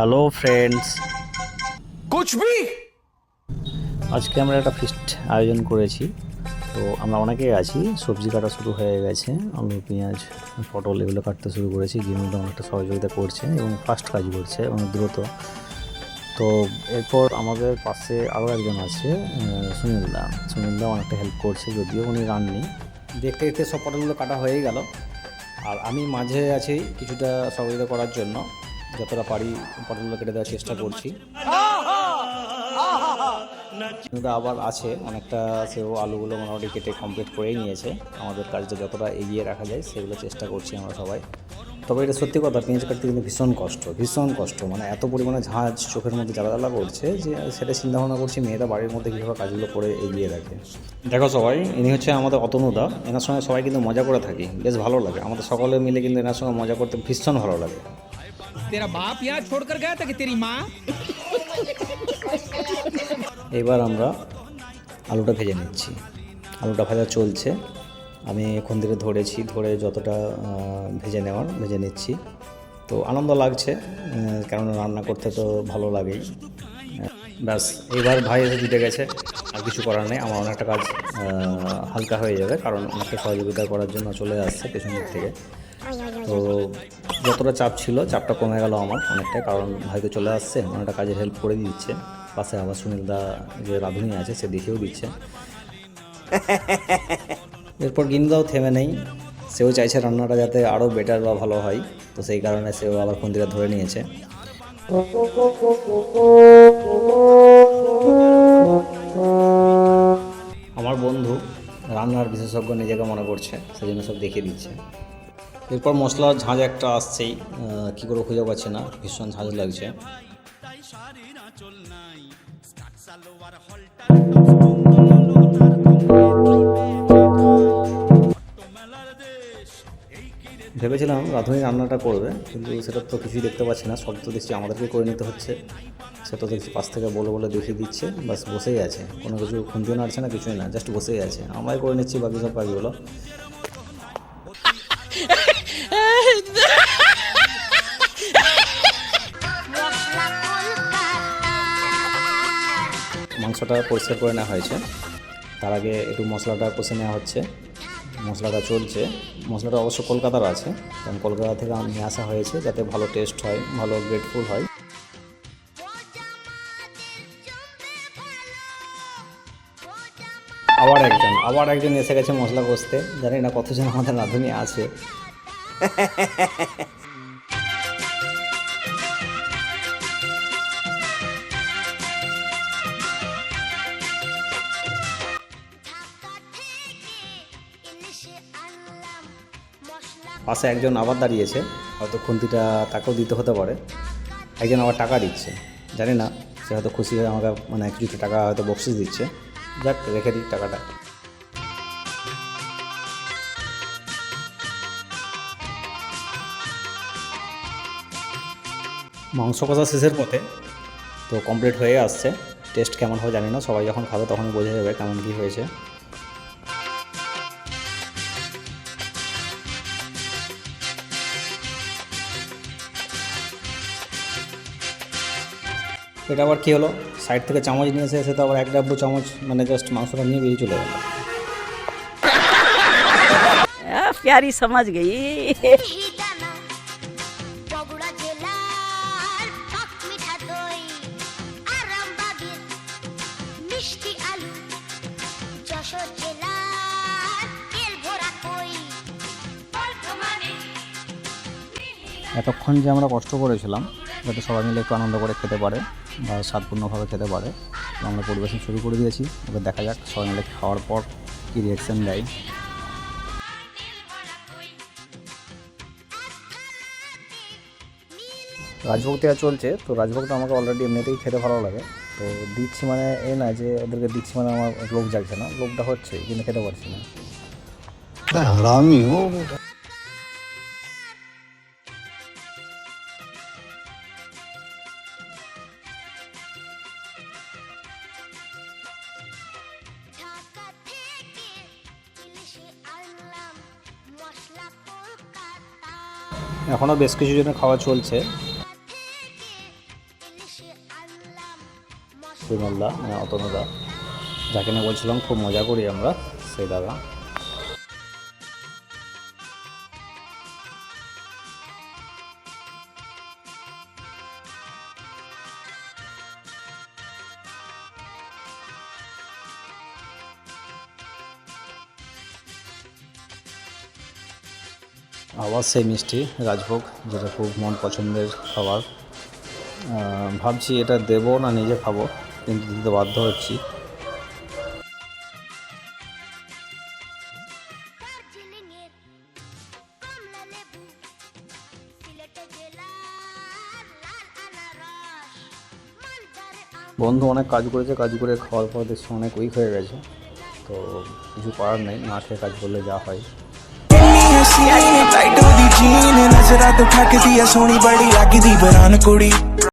Hello friends কুচবি আজকে আমরা একটা ফিস্ট আয়োজন করেছি। তো আমরা অনেকেই আছি। সবজি কাটা শুরু হয়ে গেছে। আমি পেঁয়াজ পটল এগুলো কাটতে শুরু করেছি। গিনুটা অনেকটা সহযোগিতা করছে এবং ফাস্ট কাজ করছে অনেক দ্রুত। তো এরপর আমাদের পাশে আরও একজন আছে সুনীলদা। সুনীলদা অনেকটা হেল্প করছে যদিও উনি রাননি। দেখতে দেখতে সব পটলগুলো কাটা হয়ে গেল। আর আমি মাঝে আছি কিছুটা সহযোগিতা করার জন্য। যতটা পারি পটলগুলো কেটে দেওয়ার চেষ্টা করছি। কিন্তু আবার আছে, অনেকটা সেও আলুগুলো মোটামুটি কেটে কমপ্লিট করেই নিয়েছে। আমাদের কাজটা যতটা এগিয়ে রাখা যায়, সেগুলো চেষ্টা করছি আমরা সবাই। তবে এটা সত্যি কথা, পেঁয়াজ কাটতে কিন্তু ভীষণ কষ্ট ভীষণ কষ্ট। মানে এত পরিমাণে ঝাঁজ চোখের মধ্যে জ্বালা জ্বালা করছে যে সেটা চিন্তা ভাবনা করছি মেয়েরা বাড়ির মধ্যে কীভাবে কাজগুলো করে এগিয়ে রাখে। দেখো সবাই, ইনি হচ্ছে আমাদের অতনুদা। এনার সঙ্গে সবাই কিন্তু মজা করে থাকি, বেশ ভালো লাগে। আমাদের সকলে মিলে কিন্তু এনার সঙ্গে মজা করতে ভীষণ ভালো লাগে। तेरा बाप यहाँ छोड़कर गया था कि तेरी माँ এবার আমরা আলুটা ভেজে নিচ্ছি আলুটা ভাজা চলছে আমি এখন থেকে ধরেছি ধরে যতটা আহ, ভেজে নেওয়ার ভেজে নিচ্ছি তো আনন্দ লাগছে আহ, কেননা রান্না করতে তো ভালো লাগেই আহ, ব্যাস এইবার ভাই এসে জুটে গেছে আর কিছু করার নেই আমার অনেকটা কাজ আহ, হালকা হয়ে যাবে কারণ অনেকটা সহযোগিতা করার জন্য চলে আসছে পেছন দিক থেকে তো যতটা চাপ ছিল, চাপটা কমে গেল আমার অনেকটাই, কারণ ভাই তো চলে আসছে অনেকটা কাজে হেল্প করে দিচ্ছে। পাশে আবার সুনীলদা যে রাঁধুনি আছে, সে দেখেও দিচ্ছে। এরপর গিন্দাও থেমে নেই। সেও চাইছে রান্নাটা যাতে আরও বেটার বা ভালো হয়, তো সেই কারণে সেও আবার খন্দিটা ধরে নিয়েছে। আমার বন্ধু রান্নার বিশেষজ্ঞ নিজেকে মনে করছে সেই জন্য সব দেখিয়ে দিচ্ছে। এরপর মশলার ঝাঁঝ একটা আসছেই কী করে খুঁজে পাচ্ছি না, ভীষণ ঝাঁঝ লাগছে। ভেবেছিলাম রাঁধুনি রান্নাটা করবে, কিন্তু সেটা তো কিছুই দেখতে পাচ্ছি না, সব তো দেখছি আমাদেরকে করে নিতে হচ্ছে। সেটা দেখছি পাশ থেকে বলে বলে দেখিয়ে দিচ্ছে, বাস বসেই আছে। কোনো কিছু খুঁজেও নাড়ছে না, কিছুই না জাস্ট বসেই আছে। আমরাই করে নিচ্ছি, বাকি সব কাজগুলো। মাংসটা পরিষ্কার করে নেওয়া হয়েছে। তার আগে একটু মশলাটা কষে নেওয়া হচ্ছে। মশলাটা চলছে। মশলাটা অবশ্য কলকাতার আছে। কারণ কলকাতা থেকে নিয়ে আসা হয়েছে যাতে ভালো টেস্ট হয়, ভালো গ্রেটফুল হয়। আবার একজন আবার একজন এসে গেছে মশলা কষতে। জানি না কতজন আমাদের রাঁধুনি আছে। পাশে একজন আবার দাঁড়িয়েছে, হয়তো খুন্তিটা তাকেও দিতে হতে পারে। একজন আবার টাকা দিচ্ছে। জানি না, সে হয়তো খুশি হয়ে আমাকে মানে কিছু টাকা হয়তো বকশিস দিচ্ছে। যাক, রেখে দিই টাকাটা। মাংস কষা শেষের পথে তো কমপ্লিট হয়ে আসছে। টেস্ট কেমন হবে জানি না, সবাই যখন খাবে তখন বোঝা যাবে কেমন কী হয়েছে। এটা আবার কী হলো? সাইড থেকে চামচ নিয়ে এসে তো আবার এক ডাব্বু চামচ মানে জাস্ট মাংসটা নিয়ে বেরিয়ে চলে গেল। প্যারি সমাজ গেই এতক্ষণ যে আমরা কষ্ট করেছিলাম যাতে সবাই মিলে একটু আনন্দ করে খেতে পারে বা স্বাদপূর্ণভাবে খেতে পারে। আমরা পরিবেশন শুরু করে দিয়েছি। এবার দেখা যাক সবাই মিলে খাওয়ার পর কী রিয়াকশান দেয়। রাজভোগ দেওয়া চলছে। তো রাজভোগ তো আমাকে অলরেডি এমনিতেই খেতে ভালো লাগে। তো দিচ্ছি মানে এ না যে ওদেরকে দিচ্ছি মানে আমার লোক যাচ্ছে না। লোকটা হচ্ছে, কিন্তু খেতে পারছি না। হ্যাঁ, এখনও বেশ কিছু জনের খাওয়া চলছে। বিমলদা মানে অতনুদা। যাকে নিয়ে বলছিলাম খুব মজা করি আমরা, সেই দাদা। আবার সেই মিষ্টি রাজভোগ যেটা খুব মন পছন্দের খাবার। ভাবছি এটা দেবো না নিজে খাব কিন্তু দিতে বাধ্য হচ্ছি। বন্ধু অনেক কাজ করেছে কাজ করে খাওয়ার পর দেখছি অনেক উইক হয়ে গেছে তো কিছু করার নেই না খেয়ে কাজ করলে যা হয়। ਟਾਈਟ ਉਹਦੀ ਨਜ਼ਰਾਂ ਤੋਂ ਠੱਕਦੀ ਐ ਸੋਹਣੀ ਬੜੀ ਲੱਗਦੀ ਬਰਾਨ ਕੁੜੀ।